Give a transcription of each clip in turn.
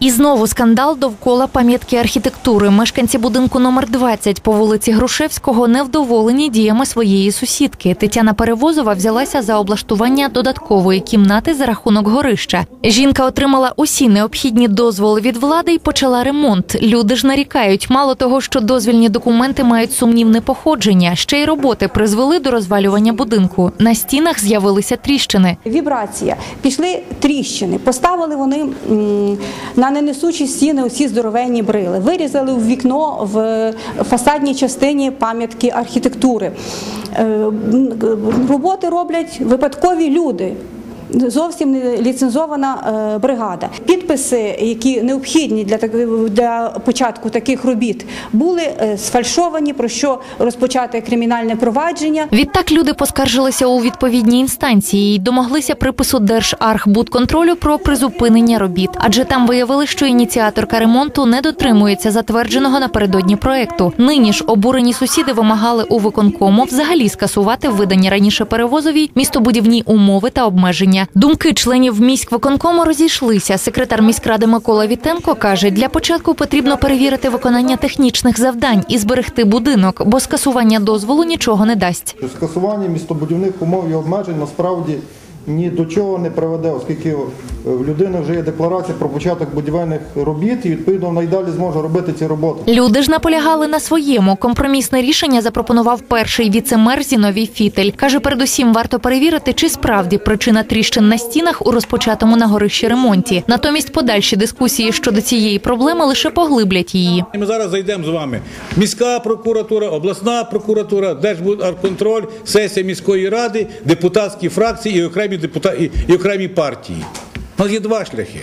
І знову скандал довкола пам'ятки архітектури. Мешканці будинку номер 20 по вулиці Грушевського невдоволені діями своєї сусідки. Тетяна Перевозова взялася за облаштування додаткової кімнати за рахунок горища. Жінка отримала усі необхідні дозволи від влади і почала ремонт. Люди ж нарікають, мало того, що дозвільні документи мають сумнівне походження, ще й роботи призвели до розвалювання будинку. На стінах з'явилися тріщини. Вібрація. Пішли тріщини. Поставили вони м, на ненесучі стіни усі здоровенні брили. Вирізали в вікно в фасадній частині пам'ятки архітектури. Е, Роботи роблять випадкові люди. Зовсім не ліцензована е, бригада. Підписи, які необхідні для для початку таких робіт, були е, сфальшовані, про що розпочати кримінальне провадження. Відтак люди поскаржилися у відповідній інстанції і домоглися припису Держархбудконтролю про призупинення робіт, адже там виявили, що ініціаторка ремонту не дотримується затвердженого напередодні проекту. Нині ж обурені сусіди вимагали у виконкому взагалі скасувати видані раніше перевозові містобудівні умови та обмеження. Думки членів міськвиконкому розійшлися. Секретар міськради Микола Вітенко каже, для початку потрібно перевірити виконання технічних завдань і зберегти будинок, бо скасування дозволу нічого не дасть. скасування містобудівних умов і обмежень насправді ні до чого не приведе, оскільки в людини вже є декларація про початок будівельних робіт, і відповідно вона й далі зможе робити ці роботи. Люди ж наполягали на своєму. Компромісне рішення запропонував перший віцемер Зіновій Фітель. Каже, передусім варто перевірити, чи справді причина тріщин на стінах у розпочатому на горищі ремонті. Натомість подальші дискусії щодо цієї проблеми лише поглиблять її. Ми зараз зайдемо з вами. Міська прокуратура, обласна прокуратура, Держбудконтроль, сесія міської ради, депутатські фракції і окремі депута... і, і окремі партії. У нас є два шляхи.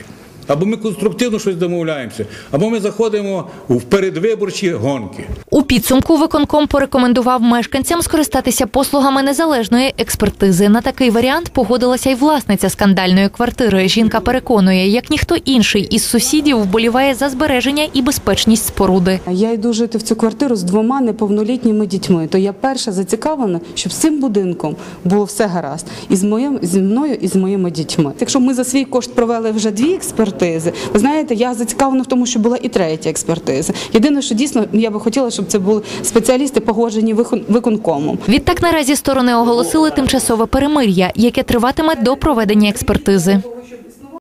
Або ми конструктивно щось домовляємося, або ми заходимо в передвиборчі гонки. У підсумку виконком порекомендував мешканцям скористатися послугами незалежної експертизи. На такий варіант погодилася й власниця скандальної квартири. Жінка переконує, як ніхто інший із сусідів вболіває за збереження і безпечність споруди. Я йду жити в цю квартиру з двома неповнолітніми дітьми. То я перша зацікавлена, щоб з цим будинком було все гаразд. І з моїм зі мною, і з моїми дітьми. Якщо ми за свій кошт провели вже дві експертизи, ви знаєте, я зацікавлена в тому, що була і третя експертиза. Єдине, що дійсно я би хотіла, щоб це були спеціалісти, погоджені викон- виконкомом. Відтак наразі сторони оголосили тимчасове перемир'я, яке триватиме до проведення експертизи.